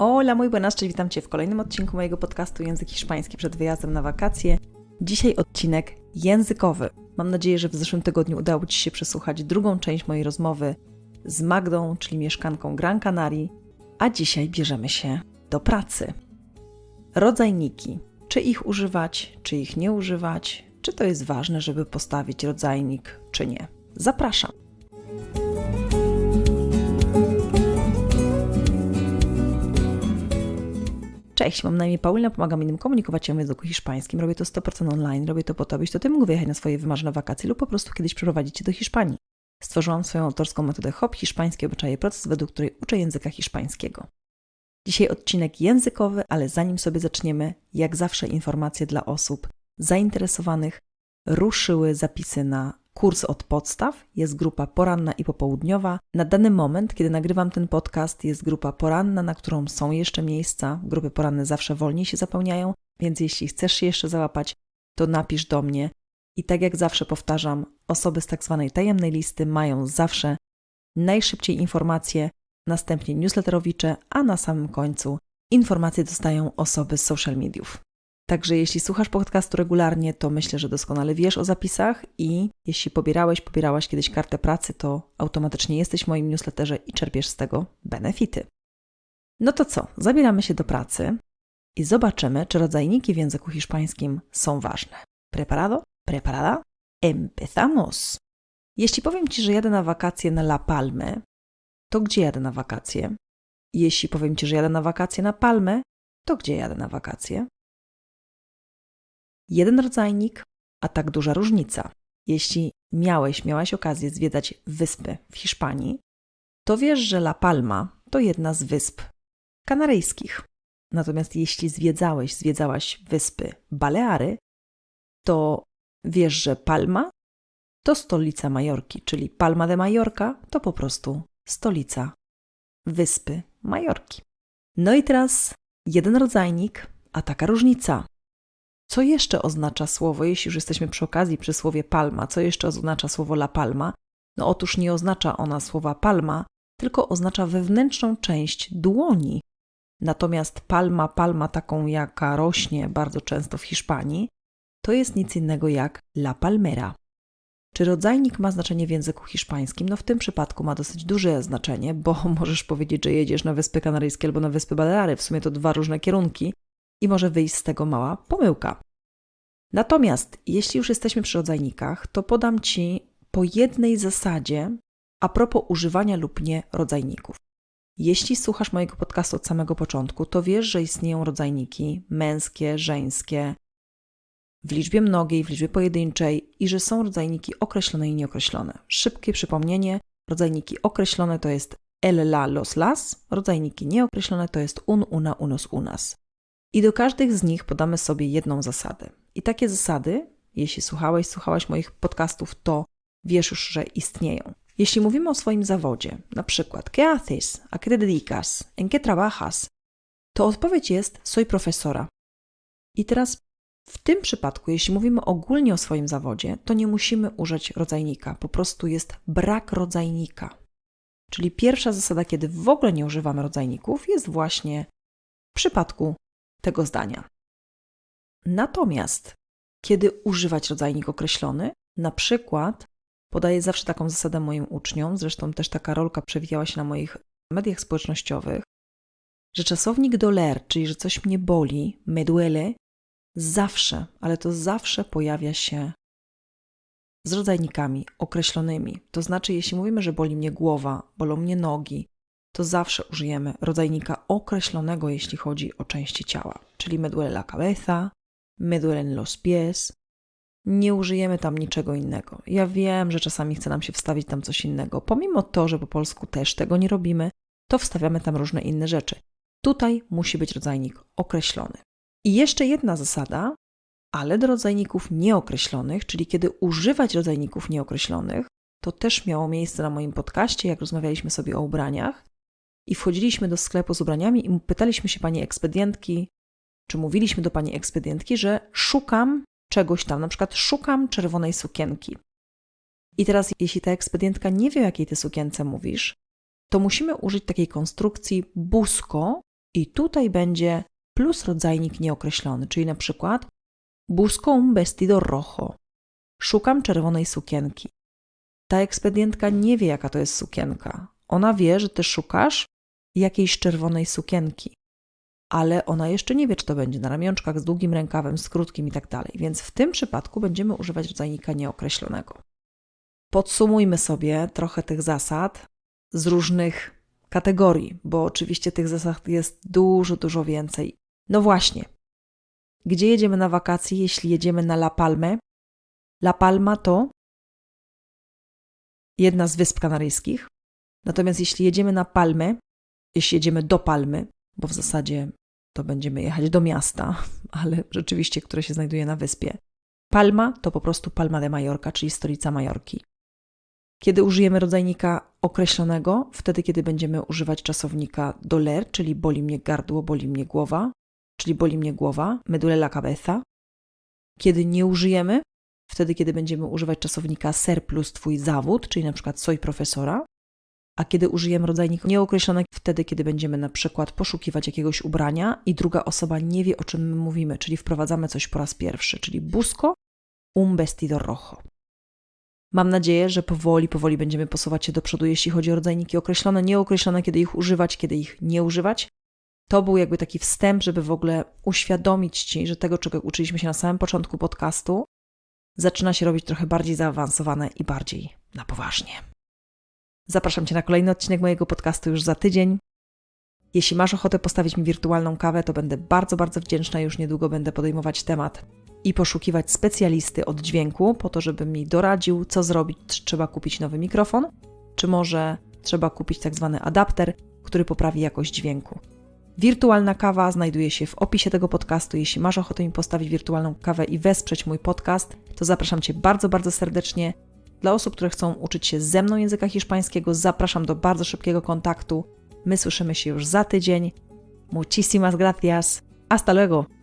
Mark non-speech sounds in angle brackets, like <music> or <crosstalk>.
Hola, muy buenas, cześć, witam Cię w kolejnym odcinku mojego podcastu Język Hiszpański przed wyjazdem na wakacje. Dzisiaj odcinek językowy. Mam nadzieję, że w zeszłym tygodniu udało Ci się przesłuchać drugą część mojej rozmowy z Magdą, czyli mieszkanką Gran Canarii, a dzisiaj bierzemy się do pracy. Rodzajniki. Czy ich używać, czy ich nie używać? Czy to jest ważne, żeby postawić rodzajnik, czy nie? Zapraszam. Cześć, mam na imię Paulina, pomagam innym komunikować się w języku hiszpańskim. Robię to 100% online, robię to po to, byś to ty mógł wyjechać na swoje wymarzone wakacje lub po prostu kiedyś przeprowadzić cię do Hiszpanii. Stworzyłam swoją autorską metodę HOP, hiszpańskie obyczaje, proces, według której uczę języka hiszpańskiego. Dzisiaj odcinek językowy, ale zanim sobie zaczniemy, jak zawsze informacje dla osób zainteresowanych. Ruszyły zapisy na kurs od podstaw. Jest grupa poranna i popołudniowa. Na dany moment, kiedy nagrywam ten podcast, jest grupa poranna, na którą są jeszcze miejsca. Grupy poranne zawsze wolniej się zapełniają, więc jeśli chcesz się jeszcze załapać, to napisz do mnie. I tak jak zawsze powtarzam, osoby z tak zwanej tajemnej listy mają zawsze najszybciej informacje, następnie newsletterowicze, a na samym końcu informacje dostają osoby z social mediów. Także jeśli słuchasz podcastu regularnie, to myślę, że doskonale wiesz o zapisach i jeśli pobierałeś, pobierałaś kiedyś kartę pracy, to automatycznie jesteś w moim newsletterze i czerpiesz z tego benefity. No to co? Zabieramy się do pracy i zobaczymy, czy rodzajniki w języku hiszpańskim są ważne. Preparado? Preparada? Empezamos! Jeśli powiem Ci, że jadę na wakacje na La Palme, to gdzie jadę na wakacje? Jeśli powiem Ci, że jadę na wakacje na Palmę, to gdzie jadę na wakacje? Jeden rodzajnik, a tak duża różnica. Jeśli miałeś, miałaś okazję zwiedzać wyspy w Hiszpanii, to wiesz, że La Palma to jedna z wysp kanaryjskich. Natomiast jeśli zwiedzałeś, zwiedzałaś wyspy Baleary, to wiesz, że Palma to stolica Majorki, czyli Palma de Mallorca to po prostu stolica wyspy Majorki. No i teraz jeden rodzajnik, a taka różnica. Co jeszcze oznacza słowo, jeśli już jesteśmy przy okazji przy słowie palma, co jeszcze oznacza słowo la palma? No otóż nie oznacza ona słowa palma, tylko oznacza wewnętrzną część dłoni. Natomiast palma, palma taką jaka rośnie bardzo często w Hiszpanii, to jest nic innego jak la palmera. Czy rodzajnik ma znaczenie w języku hiszpańskim? No w tym przypadku ma dosyć duże znaczenie, bo <laughs> możesz powiedzieć, że jedziesz na Wyspy Kanaryjskie albo na Wyspy Baleary. W sumie to dwa różne kierunki i może wyjść z tego mała pomyłka. Natomiast jeśli już jesteśmy przy rodzajnikach, to podam Ci po jednej zasadzie a propos używania lub nie rodzajników. Jeśli słuchasz mojego podcastu od samego początku, to wiesz, że istnieją rodzajniki męskie, żeńskie, w liczbie mnogiej, w liczbie pojedynczej i że są rodzajniki określone i nieokreślone. Szybkie przypomnienie: rodzajniki określone to jest el, la, los, las, rodzajniki nieokreślone to jest un, una, unos, unas. I do każdych z nich podamy sobie jedną zasadę. I takie zasady, jeśli słuchałeś, słuchałaś moich podcastów, to wiesz już, że istnieją. Jeśli mówimy o swoim zawodzie, na przykład ¿qué haces? ¿A qué dedicas? ¿En qué trabajas? To odpowiedź jest soy profesora. I teraz w tym przypadku, jeśli mówimy ogólnie o swoim zawodzie, to nie musimy użyć rodzajnika, po prostu jest brak rodzajnika. Czyli pierwsza zasada, kiedy w ogóle nie używamy rodzajników, jest właśnie w przypadku tego zdania. Natomiast, kiedy używać rodzajnik określony, na przykład podaję zawsze taką zasadę moim uczniom, zresztą też taka rolka przewijała się na moich mediach społecznościowych, że czasownik doler, czyli że coś mnie boli, me duele, zawsze, ale to zawsze pojawia się z rodzajnikami określonymi. To znaczy, jeśli mówimy, że boli mnie głowa, bolą mnie nogi, to zawsze użyjemy rodzajnika określonego, jeśli chodzi o części ciała, czyli me la cabeza, me duelen los pies. Nie użyjemy tam niczego innego. Ja wiem, że czasami chce nam się wstawić tam coś innego. Pomimo to, że po polsku też tego nie robimy, to wstawiamy tam różne inne rzeczy. Tutaj musi być rodzajnik określony. I jeszcze jedna zasada, ale do rodzajników nieokreślonych, czyli kiedy używać rodzajników nieokreślonych, to też miało miejsce na moim podcaście, jak rozmawialiśmy sobie o ubraniach i wchodziliśmy do sklepu z ubraniami i pytaliśmy się pani ekspedientki, czy mówiliśmy do pani ekspedientki, że szukam czegoś tam, na przykład szukam czerwonej sukienki. I teraz, jeśli ta ekspedientka nie wie, o jakiej ty sukience mówisz, to musimy użyć takiej konstrukcji busco I tutaj będzie plus rodzajnik nieokreślony, czyli na przykład busco un vestido rojo. Szukam czerwonej sukienki. Ta ekspedientka nie wie, jaka to jest sukienka. Ona wie, że ty szukasz jakiejś czerwonej sukienki, ale ona jeszcze nie wie, czy to będzie na ramionczkach z długim rękawem, z krótkim i tak. Więc w tym przypadku będziemy używać rodzajnika nieokreślonego. Podsumujmy sobie trochę tych zasad z różnych kategorii, bo oczywiście tych zasad jest dużo, dużo więcej. No właśnie. Gdzie jedziemy na wakacje, jeśli jedziemy na La Palmę? La Palma to jedna z wysp kanaryjskich. Natomiast jeśli jedziemy na Palmę, jeśli jedziemy do Palmy, bo w zasadzie to będziemy jechać do miasta, <laughs> ale rzeczywiście, które się znajduje na wyspie. Palma to po prostu Palma de Mallorca, czyli stolica Majorki. Kiedy użyjemy rodzajnika określonego? Wtedy, kiedy będziemy używać czasownika doler, czyli boli mnie gardło, boli mnie głowa, czyli boli mnie głowa, me la cabeza. Kiedy nie użyjemy? Wtedy, kiedy będziemy używać czasownika ser plus twój zawód, czyli na przykład soy profesora. A kiedy użyjemy rodzajnika nieokreślonego? Wtedy, kiedy będziemy na przykład poszukiwać jakiegoś ubrania i druga osoba nie wie, o czym my mówimy, czyli wprowadzamy coś po raz pierwszy, czyli busco un vestido rojo. Mam nadzieję, że powoli, powoli będziemy posuwać się do przodu, jeśli chodzi o rodzajniki określone, nieokreślone, kiedy ich używać, kiedy ich nie używać. To był jakby taki wstęp, żeby w ogóle uświadomić Ci, że tego, czego uczyliśmy się na samym początku podcastu, zaczyna się robić trochę bardziej zaawansowane i bardziej na poważnie. Zapraszam Cię na kolejny odcinek mojego podcastu już za tydzień. Jeśli masz ochotę postawić mi wirtualną kawę, to będę bardzo, bardzo wdzięczna. Już niedługo będę podejmować temat i poszukiwać specjalisty od dźwięku, po to, żeby mi doradził, co zrobić. Czy trzeba kupić nowy mikrofon, czy może trzeba kupić tak zwany adapter, który poprawi jakość dźwięku. Wirtualna kawa znajduje się w opisie tego podcastu. Jeśli masz ochotę mi postawić wirtualną kawę i wesprzeć mój podcast, to zapraszam Cię bardzo, bardzo serdecznie. Dla osób, które chcą uczyć się ze mną języka hiszpańskiego, zapraszam do bardzo szybkiego kontaktu. My słyszymy się już za tydzień. Muchísimas gracias. Hasta luego.